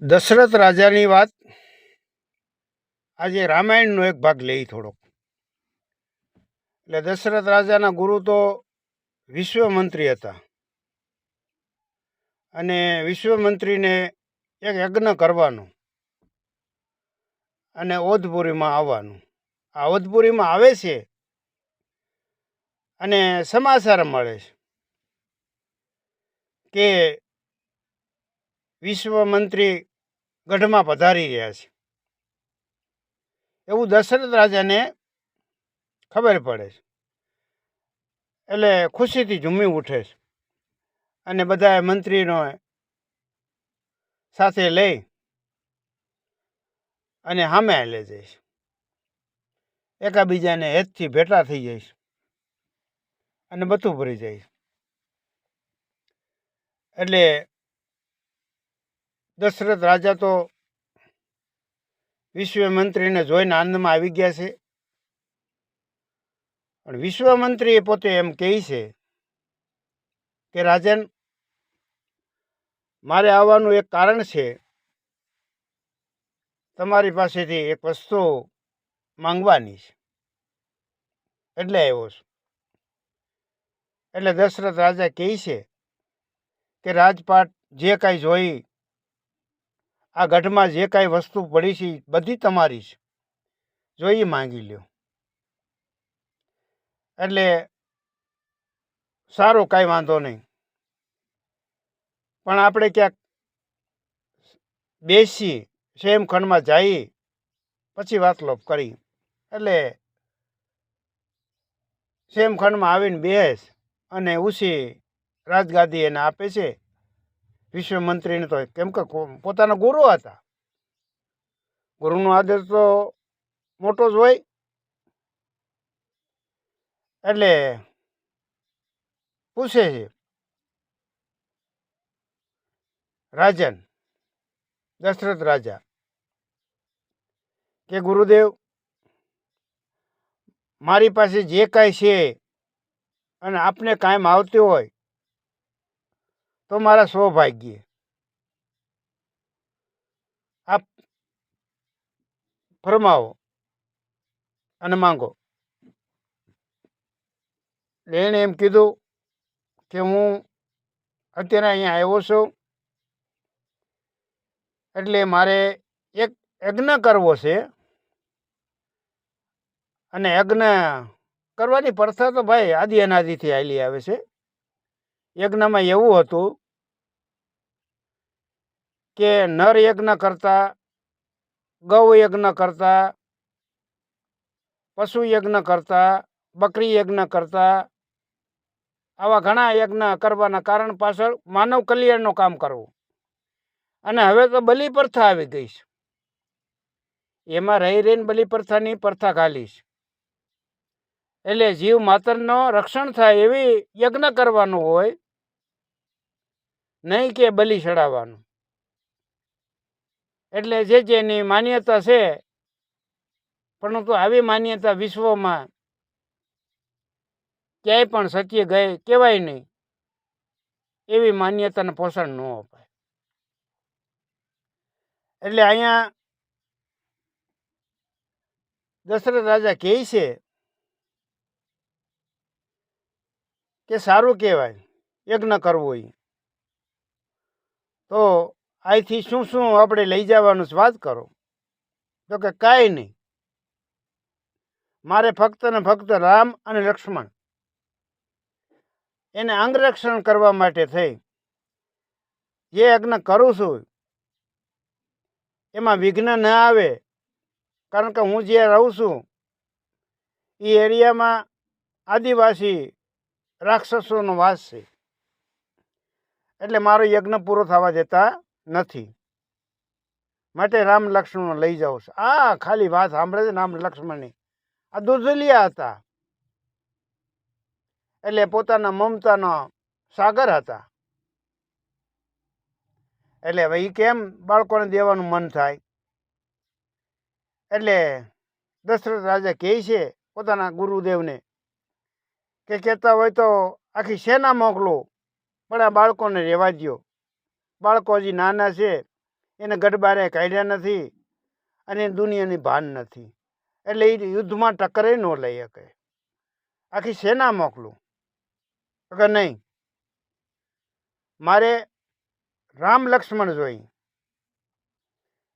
દશરથ રાજાની વાત આજે રામાયણનો એક ભાગ લઈ થોડોક. એટલે દશરથ રાજાના ગુરુ તો વિશ્વમંત્રી હતા. અને વિશ્વમંત્રીને એક યજ્ઞ કરવાનું અને ઓધપુરીમાં આવવાનું. આ ઓધપુરીમાં આવે છે અને સમાચાર મળે છે કે વિશ્વમંત્રી ગઢમાં પધારી રહ્યા છે. એવું દશરથ રાજાને ખબર પડે છે. એટલે ખુશીથી ઝૂમી ઉઠે છે અને બધા મંત્રીનો સાથે લઈ અને સામે હાલે જઈશ એકાબીજાને હેતથી ભેટા થઈ જઈશ અને બધું ભરી જઈશ એટલે દશરથ રાજા તો વિશ્વમંત્રીને જોઈને આનંદમાં આવી ગયા છે. પણ વિશ્વમંત્રીએ પોતે એમ કહે છે કે, રાજન, મારે આવવાનું એક કારણ છે. તમારી પાસેથી એક વસ્તુ માંગવાની છે. એટલે આવ્યો છું. એટલે દશરથ રાજા કહે છે કે, રાજપાટ જે કાંઈ જોઈ આ ગઢમાં જે કાંઈ વસ્તુ પડી છે બધી તમારી છે. જોઈ માંગી લ્યો. એટલે સારું કાંઈ વાંધો નહીં. પણ આપણે ક્યાંક બેસી સેમ ખંડમાં જઈ પછી વાતલોપ કરી એટલે સેમ ખંડમાં આવીને બેસ અને ઉસી રાજગાદી એને આપે છે. વિશ્વમંત્રીને તો કેમ કે પોતાના ગુરુ હતા. ગુરુનો આદર તો મોટો જ હોય. એટલે પૂછે છે, રાજન, દશરથ રાજા, કે ગુરુદેવ, મારી પાસે જે કાંઈ છે અને આપને કાયમ આવતી હોય તો મારા સૌભાગ્ય. આપ ફરમાવો અને માંગો. એણે એમ કીધું કે હું અત્યારે અહીંયા આવ્યો છું. એટલે મારે એક યજ્ઞ કરવો છે. અને યજ્ઞ કરવાની પ્રથા તો ભાઈ આદિ અનાદિથી આવેલી આવે છે. યજ્ઞમાં એવું હતું કે નર યજ્ઞ કરતા, ગૌ યજ્ઞ કરતા, પશુ યજ્ઞ કરતા, બકરી યજ્ઞ કરતા, આવા ઘણા યજ્ઞ કરવાના કારણ પાછળ માનવ કલ્યાણનું કામ કરવું. અને હવે તો બલિ પ્રથા આવી ગઈ છે. એમાં રહી રહીને બલિ પ્રથાની પ્રથા ખાલી છે. એટલે જીવ માતરનો રક્ષણ થાય એવી યજ્ઞ કરવાનું હોય નહીં કે બલિ ચડાવવાનું. એટલે જે જેની માન્યતા છે, પરંતુ આવી માન્યતા વિશ્વમાં ક્યાંય પણ સત્ય ગયે કહેવાય નહીં. એવી માન્યતાને પોષણ ન અપાય. એટલે અહીંયા દશરથ રાજા કહે છે કે સારું કહેવાય, યજ્ઞ કરવો એ તો અહીંથી શું શું આપણે લઈ જવાનું વાત કરો. તો કે કાંઈ નહીં. મારે ફક્ત ને ફક્ત રામ અને લક્ષ્મણ. એને અંગરક્ષણ કરવા માટે થઈ. જે યજ્ઞ કરું છું, એમાં વિઘ્ન ન આવે. કારણ કે હું જે રહું છું એ એરિયામાં આદિવાસી રાક્ષસોનો વાસ છે. એટલે મારો યજ્ઞ પૂરો થવા દેતા નથી. માટે રામ લક્ષ્મણ લઈ જાઉં છું. આ ખાલી વાત સાંભળે છે રામ લક્ષ્મણની. આ દુર્જલિયા હતા. એટલે પોતાના મમતાનો સાગર હતા. એટલે હવે એ કેમ બાળકોને દેવાનું મન થાય? એટલે દશરથ રાજા કહે છે પોતાના ગુરુદેવને કે કહેતા હોય તો આખી સેના મોકલો. પણ આ બાળકોને રહેવા દ્યો. બાળકો હજી નાના છે, એને ગઢબારે કાઢ્યા નથી અને દુનિયાની ભાન નથી. એટલે એ યુદ્ધમાં ટક્કરે ન લઈ શકે. આખી સેના મોકલું. કે નહીં, મારે રામ લક્ષ્મણ જોઈ.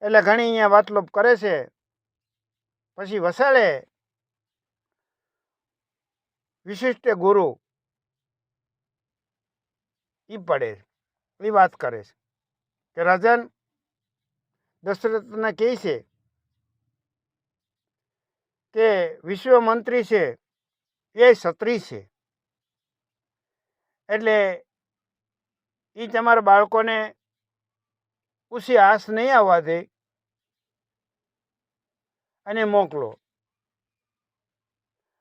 એટલે ઘણી અહીંયા વાતલોપ કરે છે. પછી વસાડે. વિશિષ્ટ ગુરુ એ પડે એ વાત કરે છે. કે રાજન, દશરથને કહે છે કે વિશ્વ મંત્રી છે, એ ક્ષત્રિય છે. એટલે એ તમારા બાળકોને ઉસી આસ નહીં આવવા દે અને મોકલો.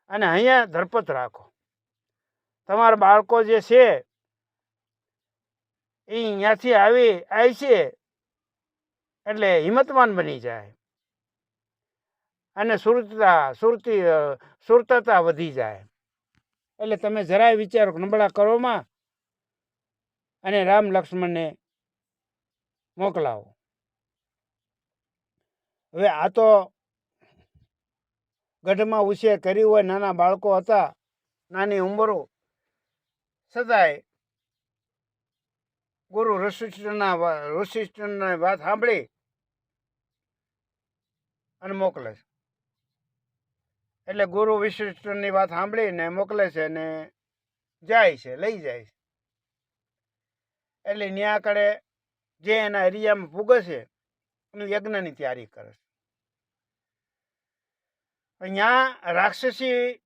અને અહીંયા ધરપત રાખો. તમારા બાળકો જે છે એ અહીંયાથી આવી આવી છે, એટલે હિંમતવાન બની જાય. અને સુરતતા, સુરતી સુરતતા વધી જાય. એટલે તમે જરાય વિચારો નબળા કરોમાં અને રામ લક્ષ્મણને મોકલાવો. હવે આ તો ગઢમાં ઉછેર કર્યું હોય, નાના બાળકો હતા, નાની ઉંમરો છતાંય ગુરુ વશિષ્ઠના વશિષ્ઠની વાત સાંભળી અને મોકલે છે. એટલે ગુરુ વિશિષ્ટની વાત સાંભળીને મોકલે છે ને જાય છે, લઈ જાય છે. એટલે ત્યાં કડે જે એના એરિયામાં પૂગે છે એનું યજ્ઞની તૈયારી કરે છે. અહીંયા રાક્ષસી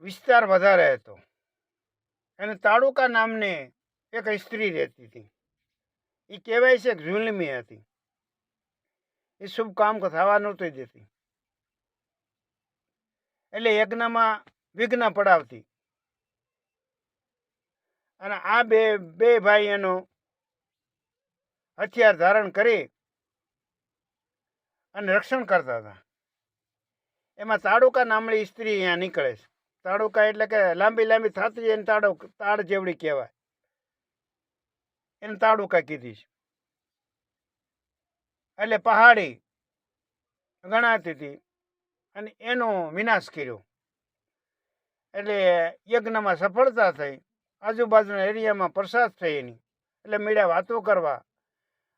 વિસ્તાર વધારે હતો. અને તાડુકા નામની એક સ્ત્રી રહેતી હતી. એ કહેવાય છે કે ઝુલમી હતી. એ શુભ કામ થવા નહોતી દેતી. એટલે યજ્ઞમાં વિઘ્ન પડાવતી. અને આ બે બે ભાઈ એનો હથિયાર ધારણ કરી અને રક્ષણ કરતા હતા. એમાં તાડુકા નામની સ્ત્રી અહીંયા નીકળે છે. તાડુકા એટલે કે લાંબી લાંબી થાતરી એને તાડો તાડ જેવડી કહેવાય. એને તાડુકા કીધી છે. એટલે પહાડી ગણાતી હતી અને એનો વિનાશ કર્યો. એટલે યજ્ઞમાં સફળતા થઈ. આજુબાજુના એરિયામાં પ્રસાદ થઈ એની. એટલે મીડિયા વાતો કરવા.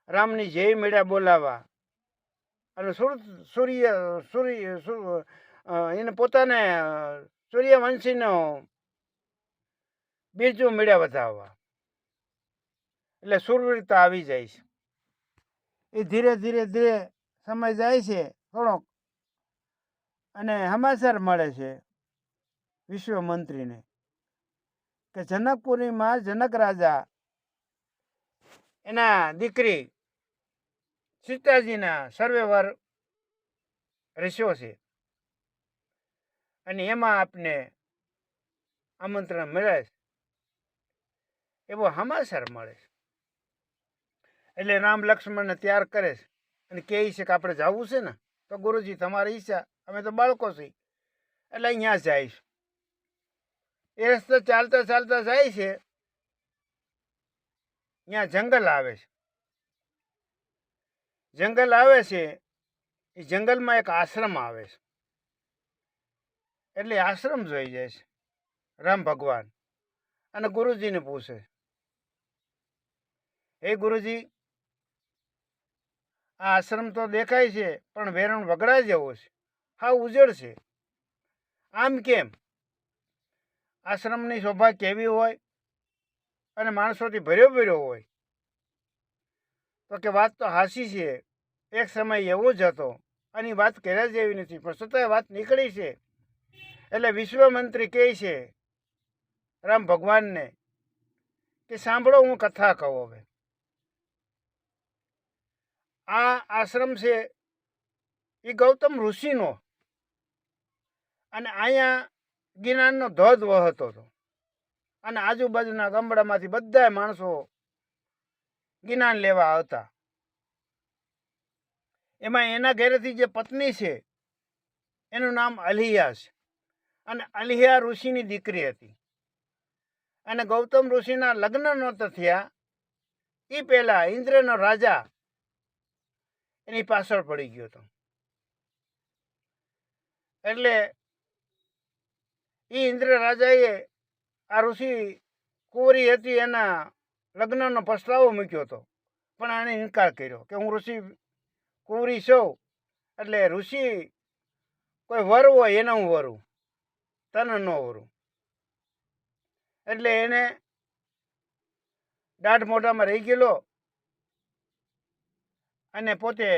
રામની જય મીડિયા બોલાવવા અને સુર- સૂર્ય સૂર્ય એને પોતાને સૂર્યવંશીનો બીજું મીડિયા વધાવવા. એટલે સુરવીરતા આવી જાય છે. એ ધીરે ધીરે ધીરે સમય જાય છે થોડોક. અને સમાચાર મળે છે વિશ્વ મંત્રીને કે જનકપુરીમાં જનક રાજા એના દીકરી સીતાજીના સર્વેવર રસ્યો છે. અને એમાં આપને આમંત્રણ મળે છે. એવો સમાચાર મળે છે. એટલે રામ લક્ષ્મણને તૈયાર કરે છે. અને કહે છે કે આપણે જવું છે ને, તો ગુરુજી, તમારી ઈચ્છા, અમે તો બાળકો છીએ. એટલે અહીંયા જાય છે. એ રસ્તે ચાલતા ચાલતા જાય છે. ત્યાં જંગલ આવે છે. જંગલ આવે છે. એ જંગલમાં એક આશ્રમ આવે છે. એટલે આશ્રમ જોઈ જાય છે. રામ ભગવાન. અને ગુરુજીને પૂછે હે ગુરુજી આ આશ્રમ તો દેખાય છે, પણ વેરણ વગડા જેવો છે. હા, ઉજળ છે. આમ કેમ? આશ્રમની શોભા કેવી હોય? અને માણસોથી ભર્યો ભર્યો હોય? તો કે વાત તો હાસી છે. એક સમય એવો જ હતો. આની વાત કર્યા જેવી નથી, પણ છતાંય વાત નીકળી છે. એટલે વિશ્વમંત્રી કહે છે, રામ ભગવાનને, કે સાંભળો હું કથા કહું હવે. આ આશ્રમ છે એ ગૌતમ ઋષિનો. અને અહીંયા જ્ઞાનનો ધોધ વહતો હતો. અને આજુબાજુના ગામડામાંથી બધા માણસો જ્ઞાન લેવા આવતા. એમાં એના ઘેરેથી જે પત્ની છે, એનું નામ અલિયા છે. અને અલિયા ઋષિની દીકરી હતી. અને ગૌતમ ઋષિના લગ્ન નહોતા થયા એ પહેલાં ઇન્દ્રનો રાજા એની પાછળ પડી ગયો હતો. એટલે એ ઇન્દ્ર રાજાએ આ ઋષિ કુંવરી હતી એના લગ્નનો પસ્તાવો મૂક્યો હતો. પણ આને ઇનકાર કર્યો કે હું ઋષિ કુંવરી છું, એટલે ઋષિ કોઈ વર હોય એને હું વરું, તને ન વરું. એટલે એને દાઢ મોઢામાં રહી ગયેલો અને પોતે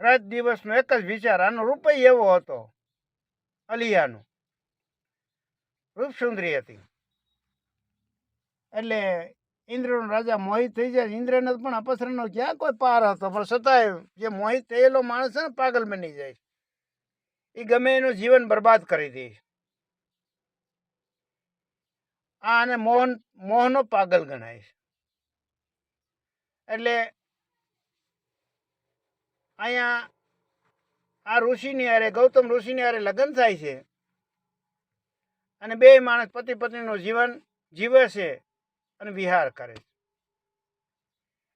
રાત દિવસનો એક જ વિચાર, આનો રૂપ એવો હતો, અલિયાનો. રૂપસુંદરી હતી. એટલે ઇન્દ્રનો રાજા મોહિત થઈ જાય. ઇન્દ્રને પણ અપસરનો ક્યાં કોઈ પાર હતો, પણ છતાંય જે મોહિત થયેલો માણસ છે ને, પાગલ બની જાય. એ ગમે એનું જીવન બરબાદ કરી દે. આ આને મોહન, મોહનો પાગલ ગણાય એટલે અહીંયા આ ઋષિની હારે, ગૌતમ ઋષિની હારે લગ્ન થાય છે. અને બે માણસ પતિ પત્નીનું જીવન જીવે છે અને વિહાર કરે છે.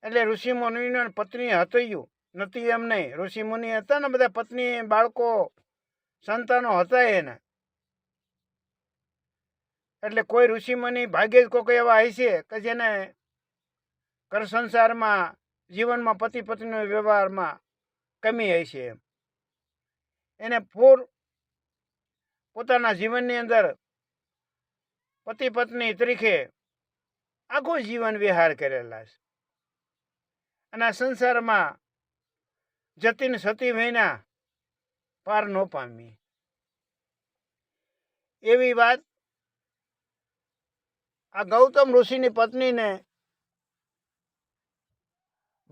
એટલે ઋષિ મુનિનો પત્ની હતું નથી એમ નહીં. ઋષિ મુનિ હતા ને બધા પત્ની, બાળકો, સંતાનો હતા એને. એટલે કોઈ ઋષિ મુનિ ભાગ્યે જ કોઈક એવા હશે કે જેને ઘર સંસારમાં, જીવનમાં પતિ પત્નીના વ્યવહારમાં કમી હશે એને પૂર પોતાના જીવનની અંદર પતિ પત્ની તરીકે આખું જીવન વિહાર કરેલા છે. અને સંસારમાં જતીન સતી મહિના પાર ન પામી. એવી વાત આ ગૌતમ ઋષિની પત્નીને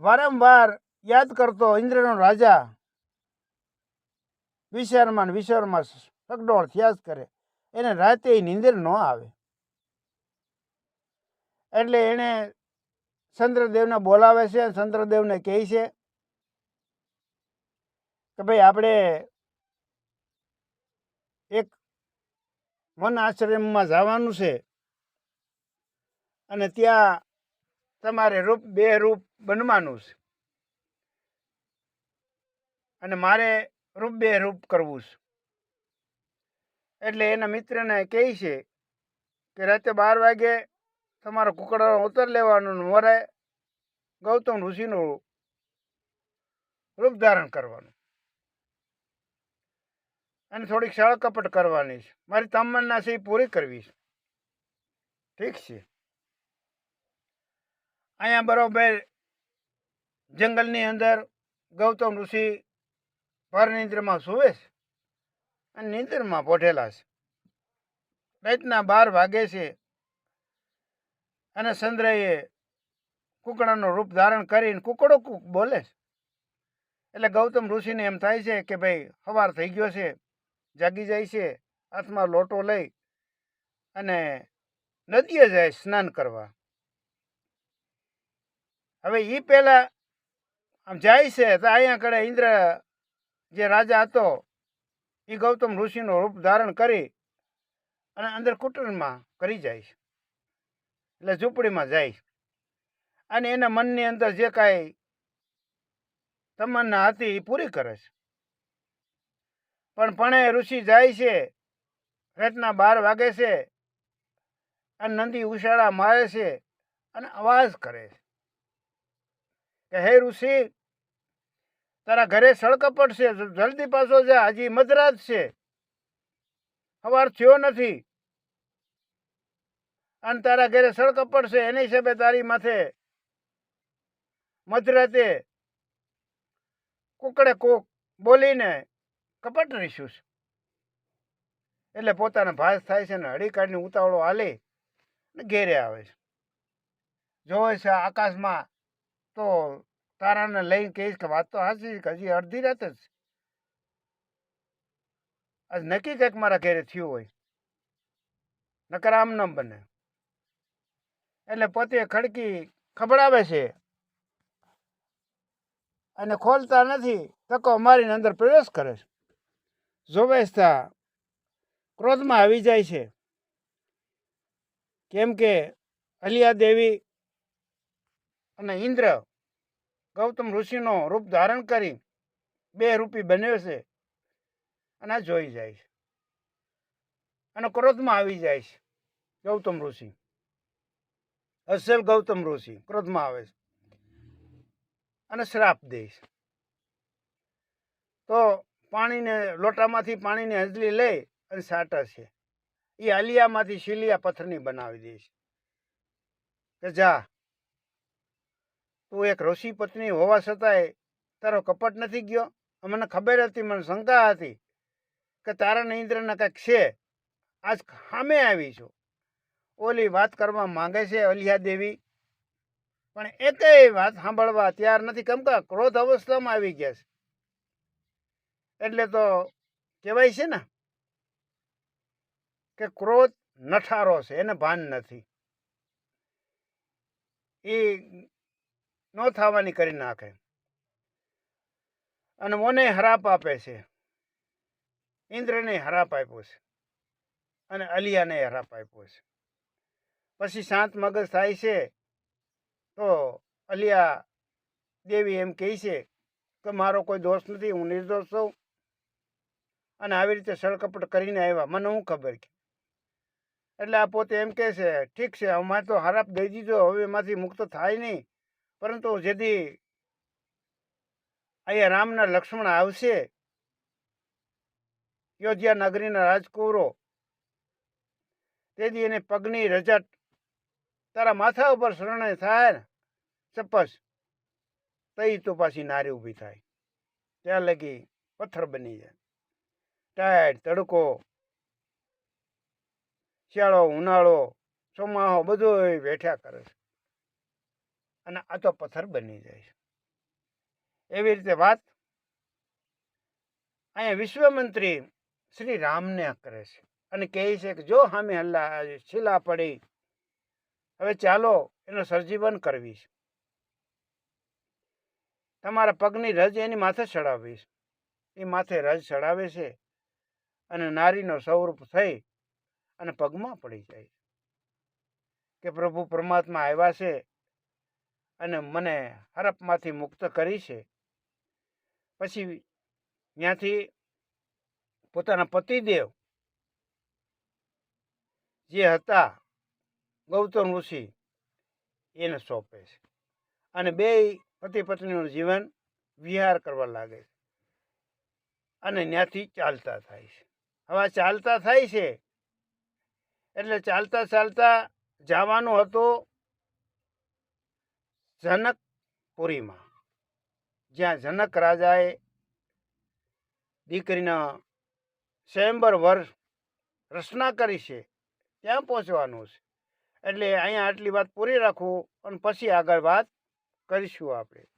વારંવાર યાદ કરતો ઇન્દ્રનો રાજા. વિચારમાં વિચારમાં સગડોળ થયા જ કરે. એને રાતે નીંદર ન આવે. એટલે એણે ચંદ્રદેવને બોલાવે છે ચંદ્રદેવને કહે છે કે ભાઈ આપણે એક વન આશ્રમમાં જવાનું છે અને ત્યાં તમારે રૂપ, બે રૂપ બનવાનું છે. અને મારે રૂપ બે રૂપ કરવું છે. એટલે એના મિત્રને કહે છે કે રાતે બાર વાગે તમારો કુકડાનો ઉતર લેવાનું મોરે ગૌતમ ઋષિનું રૂપ ધારણ કરવાનું. અને થોડીક શાળ કપટ કરવાની છે. મારી તમન્ના છે એ પૂરી કરવી છે. ઠીક છે. અહીંયા બરોબર જંગલની અંદર ગૌતમ ઋષિ ભર નિંદ્રમાં સૂવે છે અને નિંદ્રમાં પોઠેલા છે. રાતના બાર વાગે છે અને ચંદ્રએ કુકડાનું રૂપ ધારણ કરીને કુકડો કુક બોલે છે. એટલે ગૌતમ ઋષિને એમ થાય છે કે ભાઈ સવાર થઈ ગયો છે, જાગી જાય છે હાથમાં લોટો લઈ અને નદીએ જાય સ્નાન કરવા. હવે એ પહેલાં આમ જાય છે તો અહીંયા કડે ઇન્દ્ર જે રાજા હતો એ ગૌતમ ઋષિનું રૂપ ધારણ કરી અને અંદર કુટુંબમાં કરી જાય છે. એટલે ઝૂંપડીમાં જાય અને એના મનની અંદર જે કાંઈ તમન્ના હતી એ પૂરી કરે છે. પણ પણે ઋષિ જાય છે, રાતના બાર વાગે છે, અને નંદી ઉશાળા મારે છે, અને અવાજ કરે છે કે, હે ઋષિ તારા ઘરે સળકપટ છે જલ્દી પાછો જા, હજી મધરાત છે. સવાર થયો નથી. અને તારા ઘરે સળકપટ છે, એની હિસાબે તારી માથે મધરાતે કુકડે કોક બોલીને કપટ રીશું છે. એટલે પોતાના ભાસ થાય છે ને હળી કાઢીને ઉતાવળો હાલે ને ઘેરે આવે છે. જોવે છે, આકાશમાં તો તારાને લઈને કહીશ કે વાત તો હાસી કે હજી અડધી રાત જ. આજ નક્કી કંઈક મારા ઘેરે થયું હોય. નકર આમ ન બને. એટલે પોતે ખડકી ખબડાવે છે. અને ખોલતા નથી, તકો મારીને અંદર પ્રવેશ કરે છે. જોવેસ્તા ક્રોધમાં આવી જાય છે. કેમ કે અલિયા દેવી અને ઇન્દ્ર ગૌતમ ઋષિનો રૂપ ધારણ કરી બે રૂપી બન્યો છે અને આ જોઈ જાય છે. અને ક્રોધમાં આવી જાય છે ગૌતમ ઋષિ. અસલ ગૌતમ ઋષિ ક્રોધમાં આવે છે અને શ્રાપ દે છે. તો પાણીને લોટામાંથી પાણીની હજલી લઈ અને સાટે છે. એ આલિયામાંથી શીલિયા પથ્થરની બનાવી દે છે. કે જા તું એક ઋષિ પત્ની હોવા છતાંય તારો કપટ નથી ગયો? મને ખબર હતી, મને શંકા હતી કે તારા ને ઇન્દ્રના કંઈક છે. આજ સામે આવી છું. ઓલી વાત કરવા માંગે છે અલિયા દેવી. પણ એકેય વાત સાંભળવા તૈયાર નથી. કેમ કે ક્રોધ અવસ્થામાં આવી ગયા છે. એટલે તો કહેવાય છે ને કે ક્રોધ નઠારો છે, એને ભાન નથી. એ ન થવાની કરી નાખે. અને મને હરાપ આપે છે. ઇન્દ્રને હરાપ આપ્યો છે. અને અલિયાને હરાપ આપ્યો છે. પછી શાંત મગજ થાય છે, તો અલિયા દેવી એમ કહે છે કે મારો કોઈ દોષ નથી, હું નિર્દોષ છું. અને આવી રીતે સળકપટ કરીને આવ્યા. મને હું ખબર કે? એટલે આ પોતે એમ કહે છે, ઠીક છે, અમારે તો હરાપ દઈ દીધો, હવે એમાંથી મુક્ત થાય નહીં. પરંતુ જેથી અહીંયા રામના લક્ષ્મણ આવશે યોધ્યા નગરીના રાજકુરો, તેથી એને પગની રજટ તારા માથા ઉપર શરણે થાય ચપ્પસ તઈ તો પાછી નારી ઊભી થાય. ત્યાં લગી પથ્થર બની જાય. ટાઈટ તડકો, શિયાળો, ઉનાળો, ચોમાહો બધું વેઠ્યા કરે છે. અને આ તો પથ્થર બની જાય છે. એવી રીતે વાત અહીંયા વિશ્વમંત્રી શ્રી રામને કરે છે અને કહે છે કે જો હામે હલ્લા શિલા પડી, હવે ચાલો એનો સર્જીવન કરવી છે. તમારા પગની રજ એની માથે ચડાવીશ એ માથે રજ ચડાવે છે અને નારીનો સ્વરૂપ થઈ અને પગમાં પડી જાય કે પ્રભુ પરમાત્મા આવ્યા છે અને મને હરપમાંથી મુક્ત કરી છે. પછી ત્યાંથી પોતાના પતિદેવ જે હતા, ગૌતમ ઋષિ, એને સોંપે છે. અને બે પતિ પત્નીનું જીવન વિહાર કરવા લાગે છે. અને ત્યાંથી ચાલતા થાય છે. હવે ચાલતા થાય છે, એટલે ચાલતા ચાલતા જવાનું હતું જનકપુરીમાં. જ્યાં જનક રાજાએ દીકરીના સ્વયંબર વર્ષ રચના કરી છે, ત્યાં પહોંચવાનું છે. એટલે અહીંયા આટલી વાત પૂરી રાખવું અને પછી આગળ વાત કરીશું આપણે.